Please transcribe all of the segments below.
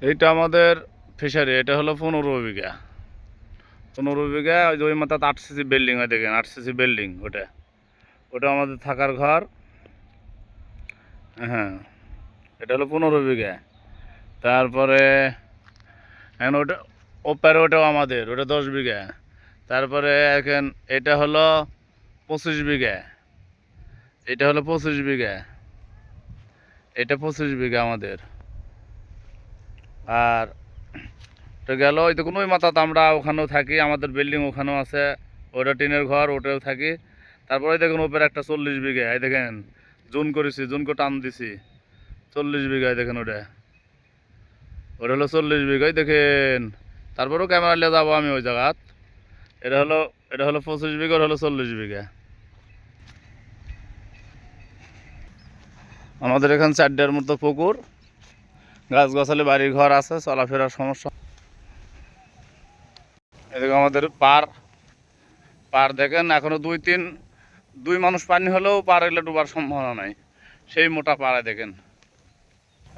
এইটা আমাদের ফিশারি এটা হলো পনেরো বিঘা। পনেরো বিঘা, ওই ওই মাথাতে আট সিসি বিল্ডিং হয়, দেখেন, আট সিসি বিল্ডিং ওটা। ওটা আমাদের থাকার ঘর। হ্যাঁ এটা হলো পনেরো বিঘা। তারপরে, এখন ওটা, ওপারে ওটাও আমাদের, ওটা দশ বিঘা। তারপরে এখন এটা হলো পঁচিশ বিঘা। এটা হলো পঁচিশ বিঘা। এটা পঁচিশ বিঘা আমাদের। আর তো গেল ওই তো কোনো ওই মাথাতে আমরা ওখানেও থাকি, আমাদের বিল্ডিং ওখানেও আছে ওটা টিনের ঘর, ওটাও থাকি। তারপরে দেখুন ওপরে একটা চল্লিশ বিঘা, এই দেখেন, জুন করেছি জুন করে টান দিছি, চল্লিশ বিঘায় দেখেন ওটা। ওটা হলো চল্লিশ বিঘায় দেখেন, তারপরেও ক্যামেরা নিয়ে যাব আমি ওই জায়গাত। এটা হলো এটা হলো পঁচিশ বিঘা, ওটা হলো চল্লিশ বিঘা। আমাদের এখানে চারটার মতো পুকুর। গাছ গাছালি বাড়ি ঘর আছে, চলাফেরার সমস্যা। এদিকে আমাদের পার পার দেখেন, এখনও দুই তিন, দুই মানুষ পানি হলেও পার এলে ডুবার সম্ভাবনা নাই। সেই মোটা পাড়ায় দেখেন।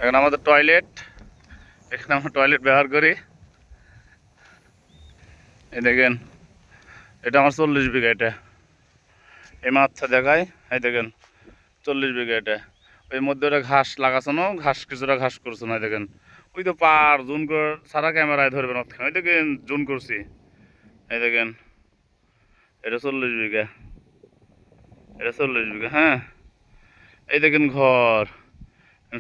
এখানে আমাদের টয়লেট, এখানে আমরা টয়লেট ব্যবহার করি। এই দেখেন, এটা আমার চল্লিশ বিঘা এটা। এই মাছটা দেখায় এই দেখেন, চল্লিশ বিঘা এটা। ওই মধ্যে ওটা ঘাস লাগাছানো, ঘাস কিছুটা ঘাস করছ না দেখেন। ওই তো পার জুন করে, সারা ক্যামেরায় ধরবেন ওখানে ওই দেখেন জুন করছি। এই দেখেন, এটা চল্লিশ বিঘা। এটা চল্লিশ বিঘা হ্যাঁ। এই দেখেন ঘর।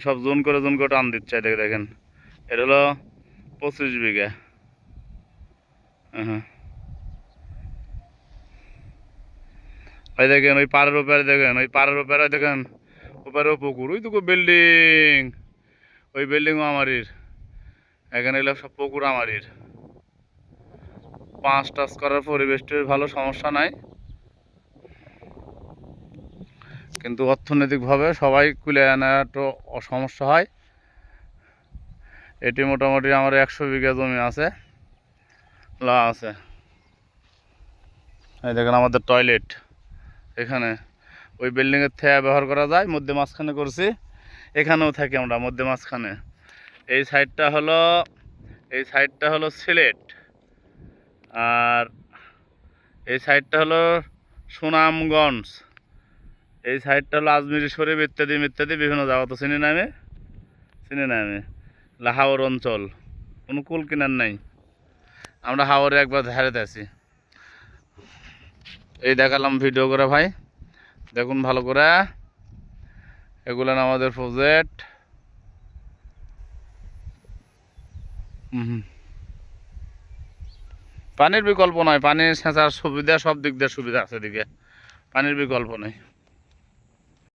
সব জুন করে জুন করে টান দিচ্ছে দেখে দেখেন। এটা হলো পঁচিশ বিঘা। হ্যাঁ। ওই দেখেন, ওই পাড়ের ওপারে দেখেন, ওই পাড়ের ওপারে দেখেন। ওপারেও পুকুর, ওই দুটো বিল্ডিং ওই বিল্ডিংও আমারির এখানে এগুলো সব পুকুর আমারির পাঁচ টাচ করার পরিবেশটির ভালো, সমস্যা নাই। কিন্তু অর্থনৈতিকভাবে সবাই কুলে আনা একটু সমস্যা হয়। এটি মোটামুটি আমার একশো বিঘা জমি আছে। লা আছে। এই দেখেন আমাদের টয়লেট এখানে ওই বিল্ডিংয়ের থেয়া ব্যবহার করা যায়, মধ্যে মাঝখানে করছি। এখানেও থাকি আমরা, মধ্যে মাঝখানে। এই সাইডটা হলো, এই সাইডটা হলো সিলেট। আর এই সাইডটা হলো সুনামগঞ্জ। এই সাইডটা হলো আজমিরি শরীফ ইত্যাদি ইত্যাদি, বিভিন্ন জায়গা তো চিনি নামে চিনি নামে লাহাওর অঞ্চল। কোনো কুল কিনার নাই। আমরা হাওরে একবার ধারেতে আছি। এই দেখালাম ভিডিও করে ভাই। দেখুন ভালো করে। এগুলো আমাদের প্রজেক্ট পানির বিকল্প নয় পানির সেঁচার সুবিধা সব দিক দিয়ে সুবিধা আছে এদিকে। পানির বিকল্প নেই।